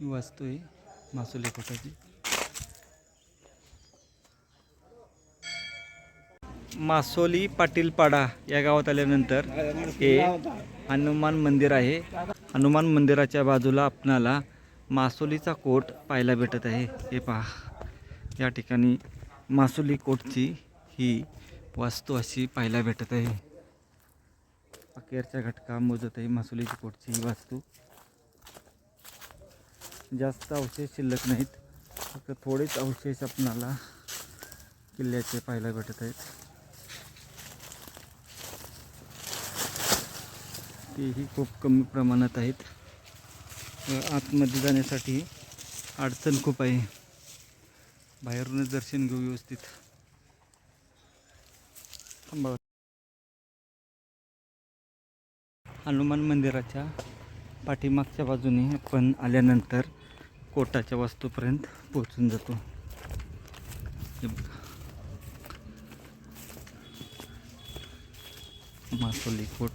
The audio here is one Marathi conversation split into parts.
वाचतो वास्तू आहे मासुले पोटाची मासोली पाटीलपाडा या गावात आल्यानंतर हे हनुमान मंदिर आहे. हनुमान मंदिराच्या बाजूला आपणाला मासोलीचा कोट पाहायला भेटत आहे. हे पहा या ठिकाणी मासोली कोटची ही वास्तू अशी पाहायला भेटत आहे. अखेरच्या घटका मोजत आहे मासोलीची कोटची ही वास्तू. जास्त अवशेष शिल्लक नाहीत. फक्त थोडेच अवशेष आपणाला किल्ल्याचे पाहायला भेटत आहेत. तेही खूप कमी प्रमाणात आहेत. आतमध्ये जाण्यासाठी अडचण खूप आहे. बाहेरूनच दर्शन घेऊ व्यवस्थित. थांबा. हनुमान मंदिराच्या पाठीमागच्या बाजूने आपण आल्यानंतर कोटाच्या वास्तूपर्यंत पोहोचून जातो. मासोली कोट.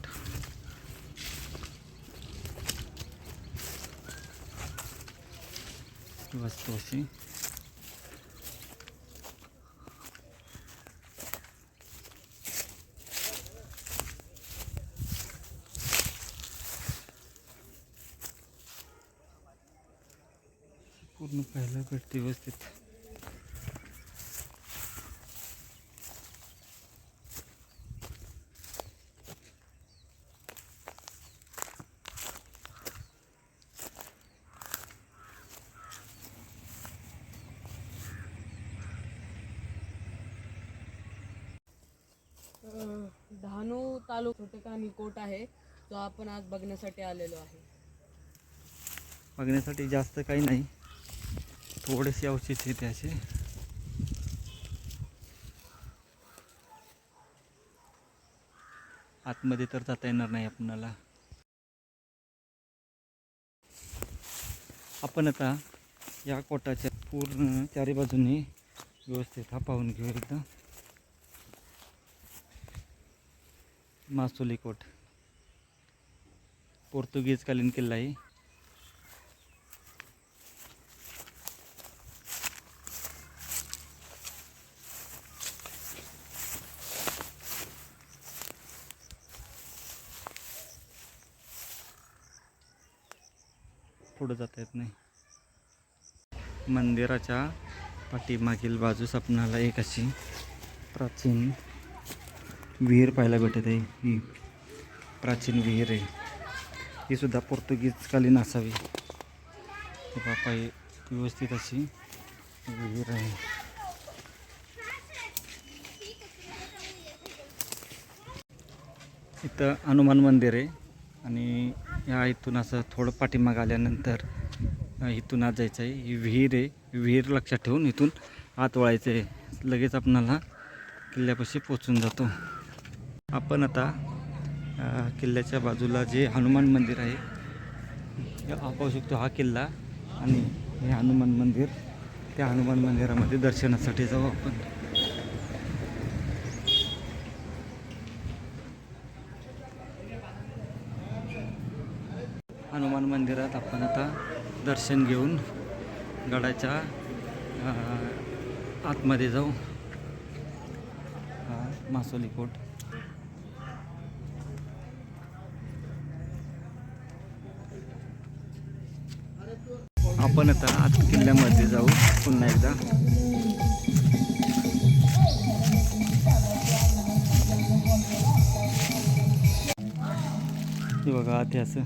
ही वास्तू अशी. पूर्ण पाहायला भेटते व्यवस्थित. डहाणू तालुका ठिकाणी कोट आहे जो आपण आज बघण्यासाठी आलेलो आहे. बघण्यासाठी जास्त काही नाही. थोडेसे अवशेष येते असे. आतमध्ये तर जाता येणार नाही आपणाला. आपण आता या कोटाच्या पूर्ण चारी बाजूने व्यवस्थित हा पाहून घेऊ एकदा. मासोली कोट. पोर्तुगीजकालीन किल्ला आहे. पुढं जाता येत नाही. मंदिराच्या पाठीमागील बाजूस आपणाला एक अशी प्राचीन विहीर पाहायला भेटत आहे. ही प्राचीन विहीर आहे. ही सुद्धा पोर्तुगीजकालीन असावी. बापा ही व्यवस्थित अशी विहीर आहे. इथं हनुमान मंदिर आहे आणि या इथून असं थोडं पाठीमाग आल्यानंतर इथून आत जायचं आहे. ही विहीर आहे. विहीर लक्षात ठेवून इथून आत वळायचं आहे. लगेच आपणाला किल्ल्यापाशी पोचून जातो. आपण आता किल्ल्याच्या बाजूला जे हनुमान मंदिर आहे पाहू शकतो हा किल्ला आणि हे हनुमान मंदिर त्या हनुमान मंदिरामध्ये दर्शनासाठी जाऊ आपण. हनुमान मंदिरात आपण आता दर्शन घेऊन गडाच्या आतमध्ये जाऊ. हा मासोली कोट. आपण आता आत किल्ल्यामध्ये जाऊ पुन्हा एकदा. हे बघा आत असं.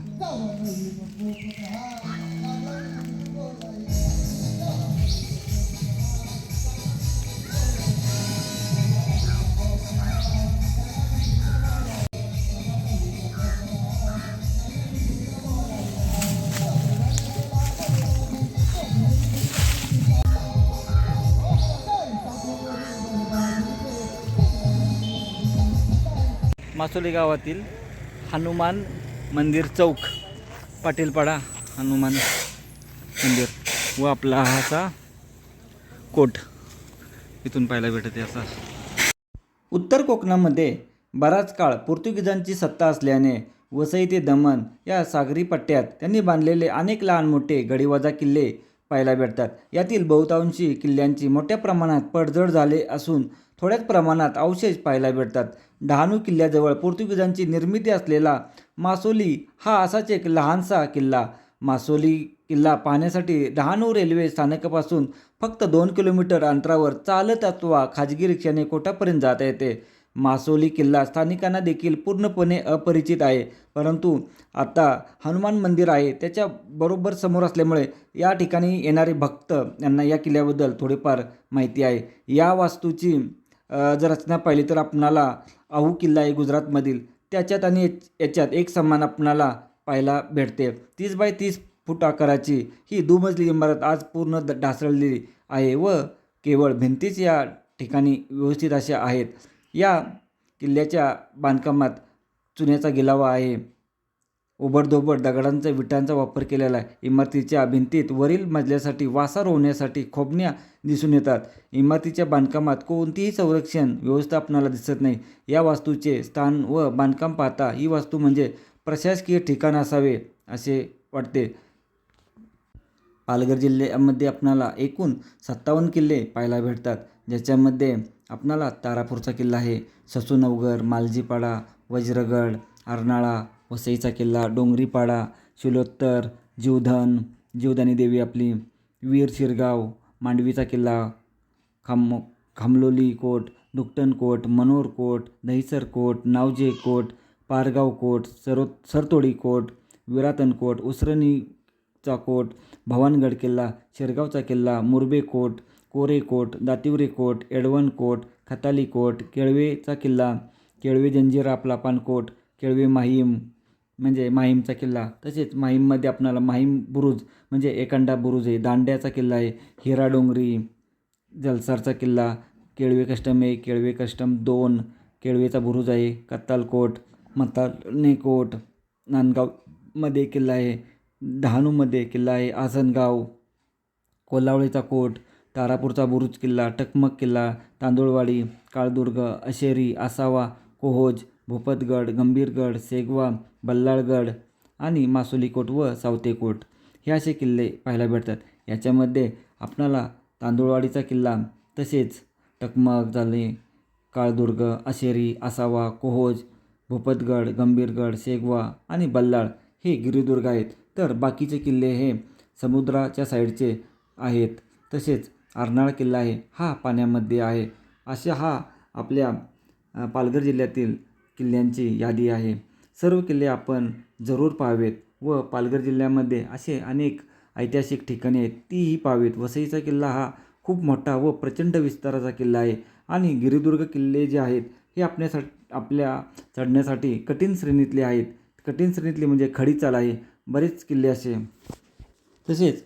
मासोली गावातील हनुमान मंदिर चौक पाटीलपाडा हनुमान मंदिर. व आपला हा असा कोट इथून पाहायला भेटते असा. उत्तर कोकणामध्ये बराच काळ पोर्तुगीजांची सत्ता असल्याने वसई ते दमण या सागरी पट्ट्यात त्यांनी बांधलेले अनेक लहान मोठे गडीवाजा किल्ले पाहायला भेटतात. यातील बहुतांशी किल्ल्यांची मोठ्या प्रमाणात पडझड झाले असून थोड्याच प्रमाणात अवशेष पाहायला भेटतात. डहाणू किल्ल्याजवळ पोर्तुगीजांची निर्मिती असलेला मासोली हा असाच एक लहानसा किल्ला. मासोली किल्ला पाहण्यासाठी डहाणू रेल्वे स्थानकापासून फक्त दोन किलोमीटर अंतरावर चालत अथवा खाजगी रिक्षाने कोटापर्यंत जाता येते. मासोली किल्ला स्थानिकांना देखील पूर्णपणे अपरिचित आहे. परंतु आता हनुमान मंदिर आहे त्याच्या बरोबर समोर असल्यामुळे या ठिकाणी येणारे भक्त यांना या किल्ल्याबद्दल थोडीफार माहिती आहे. या वास्तूची जर रचना पाहिली तर आपणाला आहू किल्ला आहे गुजरातमधील. त्याच्यात आणि याच्यात एक समान आपणाला पाहायला भेटते. तीस बाय तीस फूट आकाराची ही दुमजली इमारत आज पूर्ण द- ढासळलेली आहे व केवळ भिंतीच या ठिकाणी व्यवस्थित अशा आहेत. या किल्ल्याच्या बांधकामात चुन्याचा गिलावा आहे. ओबडधोबड दगडांचा विटांचा वापर केलेला आहे. इमारतीच्या भिंतीत वरील मजल्यासाठी वासा रोवण्यासाठी खोबण्या दिसून येतात. इमारतीच्या बांधकामात कोणतीही संरक्षण व्यवस्था आपणाला दिसत नाही. या वास्तूचे स्थान व बांधकाम पाहता ही वास्तू म्हणजे प्रशासकीय ठिकाण असावे असे वाटते. पालघर जिल्ह्यामध्ये आपणाला एकूण सत्तावन्न किल्ले पाहायला भेटतात. ज्याच्यामध्ये आपणाला तारापूरचा किल्ला आहे. ससूनवगर मालजीपाडा वज्रगड अर्नाळा वसईचा किल्ला डोंगरीपाडा शिलोत्तर जीवधन जीवदानी देवी आपली वीर शिरगाव मांडवीचा किल्ला खाम खामलोली कोट दुकटन कोट मनोर कोट दहिसर कोट नावजे कोट पारगाव कोट सरो सरतोडी कोट विरातन कोट उसरणीचा कोट भवानगड किल्ला शिरगावचा किल्ला मुरबे कोट कोरे कोट दातिवरे कोट एडवन कोट खताली कोट केळवेचा किल्ला केळवे जंजिरा आपला पानकोट केळवे माहीम म्हणजे माहीमचा किल्ला. तसेच माहीममध्ये आपणाला माहीम बुरुज म्हणजे एकांडा बुरुज आहे. दांड्याचा किल्ला आहे. हिरा डोंगरी जलसारचा किल्ला. केळवे कस्टम एक केळवे कस्टम दोन. केळवेचा बुरुज आहे. कत्तालकोट मतानेकोट नांदगावमध्ये किल्ला आहे. डहाणूमध्ये किल्ला आहे. आसनगाव कोल्हावळीचा कोट. तारापूरचा बुरुज किल्ला. टकमक किल्ला. तांदूळवाडी काळदुर्ग अशेरी आसावा कोहोज. भूपतगड गंभीरगड सेगवा बल्लाळगड आणि मासोलीकोट व सावतेकोट. हे असे किल्ले पाहायला भेटतात. याच्यामध्ये आपणाला तांदूळवाडीचा किल्ला तसेच टकमक झाले काळदुर्ग अशेरी आसावा कोहोज भूपतगड गंभीरगड शेगवा आणि बल्लाळ हे गिरिदुर्ग आहेत. तर बाकीचे किल्ले हे समुद्राच्या साईडचे आहेत. तसेच अर्नाळ किल्ला आहे. हा पाण्यामध्ये आहे. अशा हा आपल्या पालघर जिल्ह्यातील किल्ल्यांची यादी आहे. सर्व किल्ले आपण जरूर पाहावेत व पालघर जिल्ह्यामध्ये असे अनेक ऐतिहासिक ठिकाणे आहेत तीही पाहावेत. वसईचा किल्ला हा खूप मोठा व प्रचंड विस्ताराचा किल्ला आहे आणि गिरिदुर्ग किल्ले जे आहेत हे आपल्यासा आपल्या चढण्यासाठी कठीण श्रेणीतले आहेत. कठीण श्रेणीतले म्हणजे खडीचाल आहे. बरेच किल्ले असे. तसेच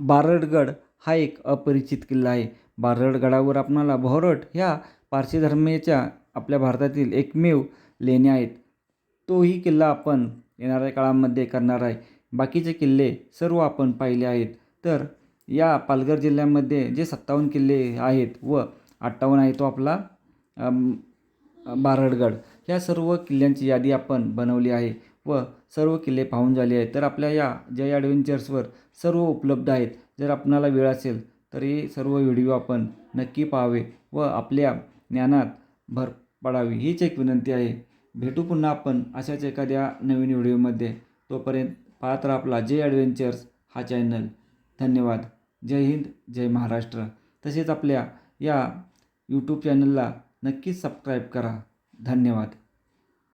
बारडगड हा एक अपरिचित किल्ला आहे. बारडगडावर आपणाला भोरट ह्या पारशी धर्मेच्या आपल्या भारतातील एकमेव लेण्या आहेत. तोही किल्ला आपण येणाऱ्या काळामध्ये करणार आहे. बाकीचे किल्ले सर्व आपण पाहिले आहेत. तर या पालघर जिल्ह्यामध्ये जे सत्तावन्न किल्ले आहेत व अठ्ठावन्न आहे तो आपला बारडगड. ह्या सर्व किल्ल्यांची यादी आपण बनवली आहे व सर्व किल्ले पाहून झाले आहेत. तर आपल्या या जय ॲडव्हेंचर्सवर सर्व उपलब्ध आहेत. जर आपणाला वेळ असेल तर हे सर्व व्हिडिओ आपण नक्की पाहावे व आपल्या ज्ञानात भर पडावी हीच एक विनंती आहे. भेटू पुन्हा आपण अशाच एखाद्या नवीन व्हिडिओमध्ये. तोपर्यंत पाहत राहा आपला जय ॲडव्हेंचर्स हा चॅनल धन्यवाद. जय हिंद जय महाराष्ट्र. तसेच आपल्या या यूट्यूब चॅनलला नक्कीच सबस्क्राईब करा. धन्यवाद.